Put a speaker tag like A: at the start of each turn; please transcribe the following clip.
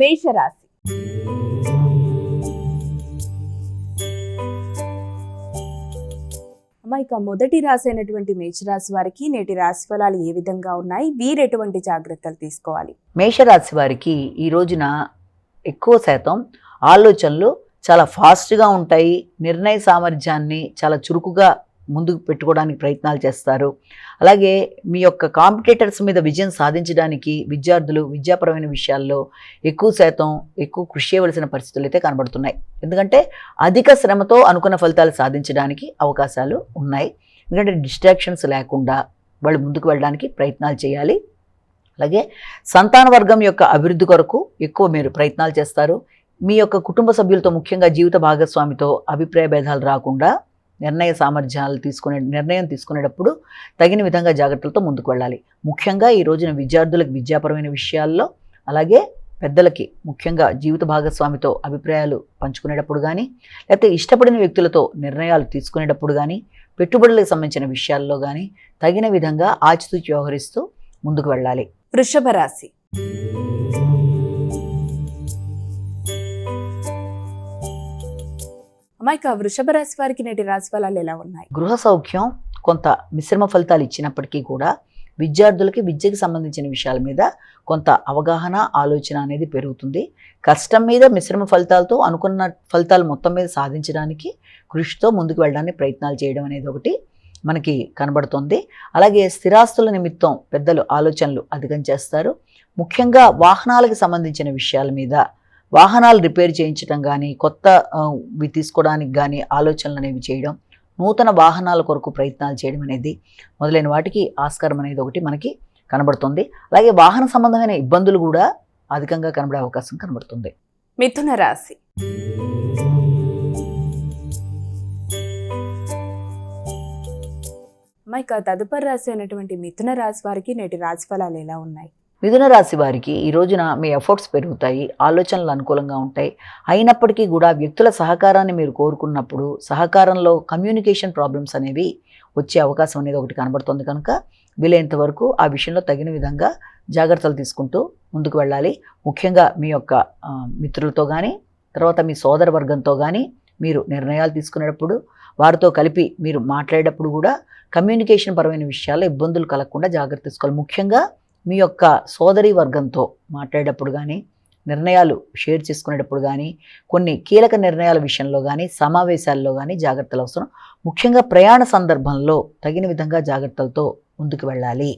A: మేషరాశి. అమ్మ ఇక మొదటి రాశి అయినటువంటి మేషరాశి వారికి నేటి రాశి ఫలాలు ఏ విధంగా ఉన్నాయి? వీరు ఎటువంటి జాగ్రత్తలు తీసుకోవాలి?
B: మేషరాశి వారికి ఈ రోజున ఎక్కువ శాతం ఆలోచనలు చాలా ఫాస్ట్గా ఉంటాయి. నిర్ణయ సామర్థ్యాన్ని చాలా చురుకుగా ముందుకు పెట్టుకోవడానికి ప్రయత్నాలు చేస్తారు. అలాగే మీ యొక్క కాంపిటేటర్స్ మీద విజయం సాధించడానికి విద్యార్థులు విద్యాపరమైన విషయాల్లో ఎక్కువ శాతం ఎక్కువ కృషి చేయవలసిన పరిస్థితులు అయితే కనబడుతున్నాయి. ఎందుకంటే అధిక శ్రమతో అనుకున్న ఫలితాలు సాధించడానికి అవకాశాలు ఉన్నాయి. ఎందుకంటే డిస్ట్రాక్షన్స్ లేకుండా వాళ్ళు ముందుకు వెళ్ళడానికి ప్రయత్నాలు చేయాలి. అలాగే సంతాన వర్గం యొక్క అభివృద్ధి కొరకు ఎక్కువ మీరు ప్రయత్నాలు చేస్తారు. మీ యొక్క కుటుంబ సభ్యులతో ముఖ్యంగా జీవిత భాగస్వామితో అభిప్రాయ భేదాలు రాకుండా నిర్ణయ సామర్థ్యాలు తీసుకునే నిర్ణయం తీసుకునేటప్పుడు తగిన విధంగా జాగ్రత్తలతో ముందుకు వెళ్ళాలి. ముఖ్యంగా ఈ రోజున విద్యార్థులకు విద్యాపరమైన విషయాల్లో అలాగే పెద్దలకి ముఖ్యంగా జీవిత భాగస్వామితో అభిప్రాయాలు పంచుకునేటప్పుడు కానీ లేకపోతే ఇష్టపడిన వ్యక్తులతో నిర్ణయాలు తీసుకునేటప్పుడు కానీ పెట్టుబడులకు సంబంధించిన విషయాల్లో కానీ తగిన విధంగా ఆచితూచి వ్యవహరిస్తూ ముందుకు వెళ్ళాలి.
A: వృషభ రాశి. మా యొక్క వృషభ రాశి వారికి నేటి రాశి ఫలాలు ఎలా ఉన్నాయి?
B: గృహ సౌఖ్యం కొంత మిశ్రమ ఫలితాలు ఇచ్చినప్పటికీ కూడా విద్యార్థులకి విద్యకి సంబంధించిన విషయాల మీద కొంత అవగాహన ఆలోచన అనేది పెరుగుతుంది. కష్టం మీద మిశ్రమ ఫలితాలతో అనుకున్న ఫలితాలు మొత్తం మీద సాధించడానికి కృషితో ముందుకు వెళ్ళడానికి ప్రయత్నాలు చేయడం అనేది ఒకటి మనకి కనబడుతుంది. అలాగే స్థిరాస్తుల నిమిత్తం పెద్దలు ఆలోచనలు అధికం చేస్తారు. ముఖ్యంగా వాహనాలకు సంబంధించిన విషయాల మీద వాహనాలు రిపేర్ చేయించడం కానీ కొత్త తీసుకోవడానికి కానీ ఆలోచనలు అనేవి చేయడం నూతన వాహనాల కొరకు ప్రయత్నాలు చేయడం అనేది మొదలైన వాటికి ఆస్కారం అనేది ఒకటి మనకి కనబడుతుంది. అలాగే వాహన సంబంధమైన ఇబ్బందులు కూడా అధికంగా కనబడే అవకాశం కనబడుతుంది.
A: మిథున రాశి. ఇక తదుపరి రాశి అయినటువంటి మిథున రాశి వారికి నేటి రాశి ఫలాలు ఎలా ఉన్నాయి?
B: మిథున రాశి వారికి ఈ రోజున మీ ఎఫర్ట్స్ పెరుగుతాయి ఆలోచనలు అనుకూలంగా ఉంటాయి. అయినప్పటికీ కూడా వ్యక్తుల సహకారాన్ని మీరు కోరుకున్నప్పుడు సహకారంలో కమ్యూనికేషన్ ప్రాబ్లమ్స్ అనేవి వచ్చే అవకాశం అనేది ఒకటి కనబడుతుంది కనుక వీలైనంత వరకు ఆ విషయంలో తగిన విధంగా జాగ్రత్తలు తీసుకుంటూ ముందుకు వెళ్ళాలి. ముఖ్యంగా మీ యొక్క మిత్రులతో కానీ తర్వాత మీ సోదర వర్గంతో కానీ మీరు నిర్ణయాలు తీసుకునేటప్పుడు వారితో కలిపి మీరు మాట్లాడేటప్పుడు కూడా కమ్యూనికేషన్ పరమైన విషయాల్లో ఇబ్బందులు కలగకుండా జాగ్రత్త తీసుకోవాలి. ముఖ్యంగా మీ యొక్క సోదరి వర్గంతో మాట్లాడేటప్పుడు కానీ నిర్ణయాలు షేర్ చేసుకునేటప్పుడు కానీ కొన్ని కీలక నిర్ణయాల విషయంలో కానీ సమావేశాల్లో కానీ జాగ్రత్తలు అవసరం. ముఖ్యంగా ప్రయాణ సందర్భంలో తగిన విధంగా జాగ్రత్తలతో ముందుకు వెళ్ళాలి.